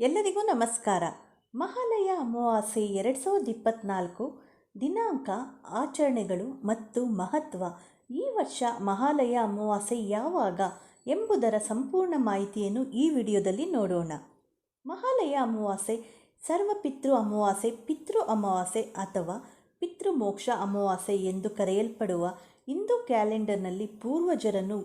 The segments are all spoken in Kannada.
ಎಲ್ಲರಿಗೂ ನಮಸ್ಕಾರ. ಮಹಾಲಯ ಅಮಾವಾಸ್ಯೆ ಎರಡು ಸಾವಿರದ ಇಪ್ಪತ್ತ್ನಾಲ್ಕು ದಿನಾಂಕ, ಆಚರಣೆಗಳು ಮತ್ತು ಮಹತ್ವ. ಈ ವರ್ಷ ಮಹಾಲಯ ಅಮಾವಾಸ್ಯೆ ಯಾವಾಗ ಎಂಬುದರ ಸಂಪೂರ್ಣ ಮಾಹಿತಿಯನ್ನು ಈ ವಿಡಿಯೋದಲ್ಲಿ ನೋಡೋಣ. ಮಹಾಲಯ ಅಮಾವಾಸ್ಯೆ ಸರ್ವಪಿತೃ ಅಮಾವಾಸ್ಯೆ, ಪಿತೃ ಅಮಾವಾಸ್ಯೆ ಅಥವಾ ಪಿತೃಮೋಕ್ಷ ಅಮಾವಾಸ್ಯೆ ಎಂದು ಕರೆಯಲ್ಪಡುವ ಹಿಂದೂ ಕ್ಯಾಲೆಂಡರ್ನಲ್ಲಿ ಪೂರ್ವಜರನ್ನು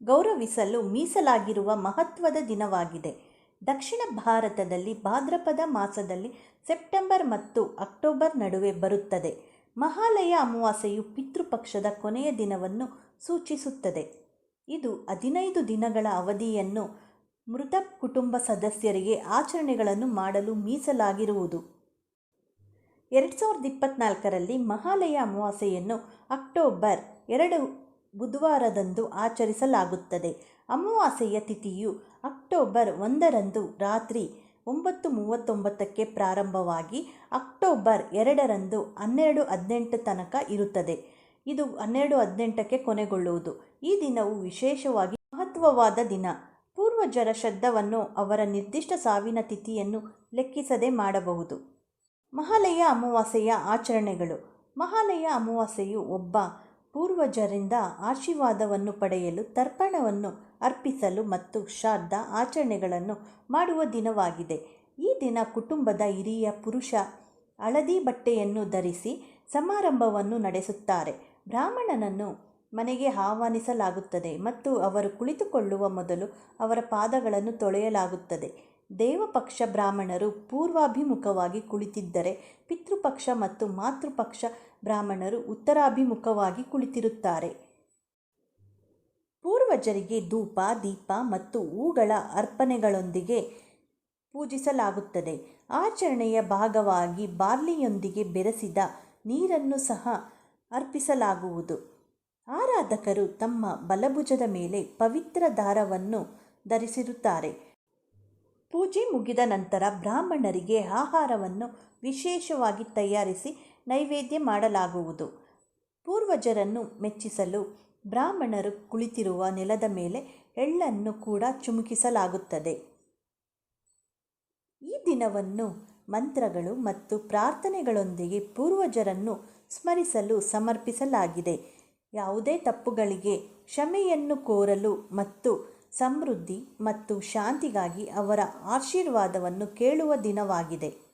ಗೌರವಿಸಲು ಮೀಸಲಾಗಿರುವ ಮಹತ್ವದ ದಿನವಾಗಿದೆ. ದಕ್ಷಿಣ ಭಾರತದಲ್ಲಿ ಭಾದ್ರಪದ ಮಾಸದಲ್ಲಿ ಸೆಪ್ಟೆಂಬರ್ ಮತ್ತು ಅಕ್ಟೋಬರ್ ನಡುವೆ ಬರುತ್ತದೆ. ಮಹಾಲಯ ಅಮಾವಾಸ್ಯೆಯು ಪಿತೃಪಕ್ಷದ ಕೊನೆಯ ದಿನವನ್ನು ಸೂಚಿಸುತ್ತದೆ. ಇದು ಹದಿನೈದು ದಿನಗಳ ಅವಧಿಯನ್ನು ಮೃತ ಕುಟುಂಬ ಸದಸ್ಯರಿಗೆ ಆಚರಣೆಗಳನ್ನು ಮಾಡಲು ಮೀಸಲಾಗಿರುವುದು. ಎರಡು ಸಾವಿರದ ಇಪ್ಪತ್ನಾಲ್ಕರಲ್ಲಿ ಮಹಾಲಯ ಅಮಾವಾಸ್ಯೆಯನ್ನು ಅಕ್ಟೋಬರ್ ಎರಡು ಬುಧವಾರದಂದು ಆಚರಿಸಲಾಗುತ್ತದೆ. ಅಮಾವಾಸ್ಯೆಯ ತಿಥಿಯು ಅಕ್ಟೋಬರ್ ಒಂದರಂದು ರಾತ್ರಿ ಒಂಬತ್ತು ಮೂವತ್ತೊಂಬತ್ತಕ್ಕೆ ಪ್ರಾರಂಭವಾಗಿ ಅಕ್ಟೋಬರ್ ಎರಡರಂದು ಹನ್ನೆರಡು ಹದಿನೆಂಟು ತನಕ ಇರುತ್ತದೆ. ಇದು ಹನ್ನೆರಡು ಹದಿನೆಂಟಕ್ಕೆ ಕೊನೆಗೊಳ್ಳುವುದು. ಈ ದಿನವು ವಿಶೇಷವಾಗಿ ಮಹತ್ವವಾದ ದಿನ. ಪೂರ್ವಜರ ಶ್ರದ್ಧವನ್ನು ಅವರ ನಿರ್ದಿಷ್ಟ ಸಾವಿನ ತಿಥಿಯನ್ನು ಲೆಕ್ಕಿಸದೆ ಮಾಡಬಹುದು. ಮಹಾಲಯ ಅಮಾವಾಸ್ಯೆಯ ಆಚರಣೆಗಳು. ಮಹಾಲಯ ಅಮಾವಾಸ್ಯೆಯು ಒಬ್ಬ ಪೂರ್ವಜರಿಂದ ಆಶೀರ್ವಾದವನ್ನು ಪಡೆಯಲು, ತರ್ಪಣವನ್ನು ಅರ್ಪಿಸಲು ಮತ್ತು ಶ್ರಾದ್ದ ಆಚರಣೆಗಳನ್ನು ಮಾಡುವ ದಿನವಾಗಿದೆ. ಈ ದಿನ ಕುಟುಂಬದ ಹಿರಿಯ ಪುರುಷ ಹಳದಿ ಬಟ್ಟೆಯನ್ನು ಧರಿಸಿ ಸಮಾರಂಭವನ್ನು ನಡೆಸುತ್ತಾರೆ. ಬ್ರಾಹ್ಮಣನನ್ನು ಮನೆಗೆ ಆಹ್ವಾನಿಸಲಾಗುತ್ತದೆ ಮತ್ತು ಅವರು ಕುಳಿತುಕೊಳ್ಳುವ ಮೊದಲು ಅವರ ಪಾದಗಳನ್ನು ತೊಳೆಯಲಾಗುತ್ತದೆ. ದೇವಪಕ್ಷ ಬ್ರಾಹ್ಮಣರು ಪೂರ್ವಾಭಿಮುಖವಾಗಿ ಕುಳಿತಿದ್ದರೆ ಪಿತೃಪಕ್ಷ ಮತ್ತು ಮಾತೃಪಕ್ಷ ಬ್ರಾಹ್ಮಣರು ಉತ್ತರಾಭಿಮುಖವಾಗಿ ಕುಳಿತಿರುತ್ತಾರೆ. ಪೂರ್ವಜರಿಗೆ ಧೂಪ, ದೀಪ ಮತ್ತು ಹೂಗಳ ಅರ್ಪಣೆಗಳೊಂದಿಗೆ ಪೂಜಿಸಲಾಗುತ್ತದೆ. ಆಚರಣೆಯ ಭಾಗವಾಗಿ ಬಾರ್ಲಿಯೊಂದಿಗೆ ಬೆರೆಸಿದ ನೀರನ್ನು ಸಹ ಅರ್ಪಿಸಲಾಗುವುದು. ಆರಾಧಕರು ತಮ್ಮ ಬಲಭುಜದ ಮೇಲೆ ಪವಿತ್ರ ದಾರವನ್ನು ಧರಿಸಿರುತ್ತಾರೆ. ಪೂಜೆ ಮುಗಿದ ನಂತರ ಬ್ರಾಹ್ಮಣರಿಗೆ ಆಹಾರವನ್ನು ವಿಶೇಷವಾಗಿ ತಯಾರಿಸಿ ನೈವೇದ್ಯ ಮಾಡಲಾಗುವುದು. ಪೂರ್ವಜರನ್ನು ಮೆಚ್ಚಿಸಲು ಬ್ರಾಹ್ಮಣರು ಕುಳಿತಿರುವ ನೆಲದ ಮೇಲೆ ಎಳ್ಳನ್ನು ಕೂಡ ಚುಮುಕಿಸಲಾಗುತ್ತದೆ. ಈ ದಿನವನ್ನು ಮಂತ್ರಗಳು ಮತ್ತು ಪ್ರಾರ್ಥನೆಗಳೊಂದಿಗೆ ಪೂರ್ವಜರನ್ನು ಸ್ಮರಿಸಲು ಸಮರ್ಪಿಸಲಾಗಿದೆ. ಯಾವುದೇ ತಪ್ಪುಗಳಿಗೆ ಕ್ಷಮೆಯನ್ನು ಕೋರಲು ಮತ್ತು ಸಮೃದ್ಧಿ ಮತ್ತು ಶಾಂತಿಗಾಗಿ ಅವರ ಆಶೀರ್ವಾದವನ್ನು ಕೇಳುವ ದಿನವಾಗಿದೆ.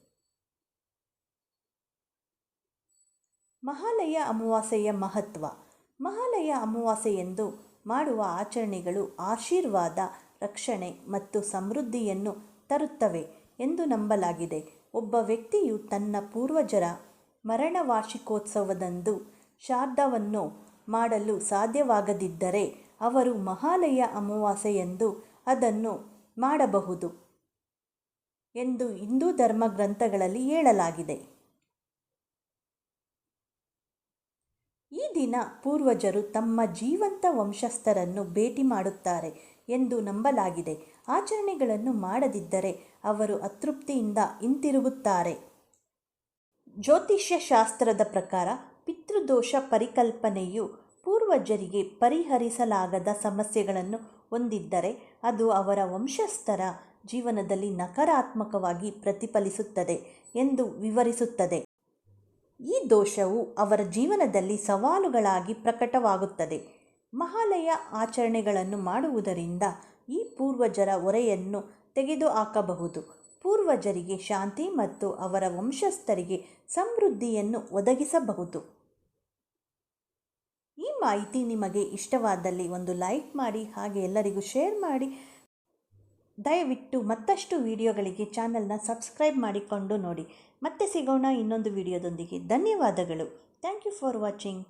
ಮಹಾಲಯ ಅಮಾವಾಸ್ಯೆಯ ಮಹತ್ವ. ಮಹಾಲಯ ಅಮಾವಾಸ್ಯೆಯೆಂದು ಮಾಡುವ ಆಚರಣೆಗಳು ಆಶೀರ್ವಾದ, ರಕ್ಷಣೆ ಮತ್ತು ಸಮೃದ್ಧಿಯನ್ನು ತರುತ್ತವೆ ಎಂದು ನಂಬಲಾಗಿದೆ. ಒಬ್ಬ ವ್ಯಕ್ತಿಯು ತನ್ನ ಪೂರ್ವಜರ ಮರಣ ವಾರ್ಷಿಕೋತ್ಸವದಂದು ಶ್ರಾದ್ದವನ್ನು ಮಾಡಲು ಸಾಧ್ಯವಾಗದಿದ್ದರೆ ಅವರು ಮಹಾಲಯ ಅಮಾವಾಸ್ಯೆಯೆಂದು ಅದನ್ನು ಮಾಡಬಹುದು ಎಂದು ಹಿಂದೂ ಧರ್ಮ ಗ್ರಂಥಗಳಲ್ಲಿ ಹೇಳಲಾಗಿದೆ. ಈ ದಿನ ಪೂರ್ವಜರು ತಮ್ಮ ಜೀವಂತ ವಂಶಸ್ಥರನ್ನು ಭೇಟಿ ಮಾಡುತ್ತಾರೆ ಎಂದು ನಂಬಲಾಗಿದೆ. ಆಚರಣೆಗಳನ್ನು ಮಾಡದಿದ್ದರೆ ಅವರು ಅತೃಪ್ತಿಯಿಂದ ಹಿಂತಿರುಗುತ್ತಾರೆ. ಜ್ಯೋತಿಷ್ಯ ಶಾಸ್ತ್ರದ ಪ್ರಕಾರ ಪಿತೃದೋಷ ಪರಿಕಲ್ಪನೆಯು ಪೂರ್ವಜರಿಗೆ ಪರಿಹರಿಸಲಾಗದ ಸಮಸ್ಯೆಗಳನ್ನು ಹೊಂದಿದ್ದರೆ ಅದು ಅವರ ವಂಶಸ್ಥರ ಜೀವನದಲ್ಲಿ ನಕಾರಾತ್ಮಕವಾಗಿ ಪ್ರತಿಫಲಿಸುತ್ತದೆ ಎಂದು ವಿವರಿಸುತ್ತದೆ. ಈ ದೋಷವು ಅವರ ಜೀವನದಲ್ಲಿ ಸವಾಲುಗಳಾಗಿ ಪ್ರಕಟವಾಗುತ್ತದೆ. ಮಹಾಲಯ ಆಚರಣೆಗಳನ್ನು ಮಾಡುವುದರಿಂದ ಈ ಪೂರ್ವಜರ ಹೊರೆಯನ್ನು ತೆಗೆದುಹಾಕಬಹುದು. ಪೂರ್ವಜರಿಗೆ ಶಾಂತಿ ಮತ್ತು ಅವರ ವಂಶಸ್ಥರಿಗೆ ಸಮೃದ್ಧಿಯನ್ನು ಒದಗಿಸಬಹುದು. ಮಾಹಿತಿ ನಿಮಗೆ ಇಷ್ಟವಾದಲ್ಲಿ ಒಂದು ಲೈಕ್ ಮಾಡಿ, ಹಾಗೆ ಎಲ್ಲರಿಗೂ ಶೇರ್ ಮಾಡಿ. ದಯವಿಟ್ಟು ಮತ್ತಷ್ಟು ವಿಡಿಯೋಗಳಿಗೆ ಚಾನಲ್ನ ಸಬ್ಸ್ಕ್ರೈಬ್ ಮಾಡಿಕೊಂಡು ನೋಡಿ. ಮತ್ತೆ ಸಿಗೋಣ ಇನ್ನೊಂದು ವಿಡಿಯೋದೊಂದಿಗೆ. ಧನ್ಯವಾದಗಳು. Thank you for watching.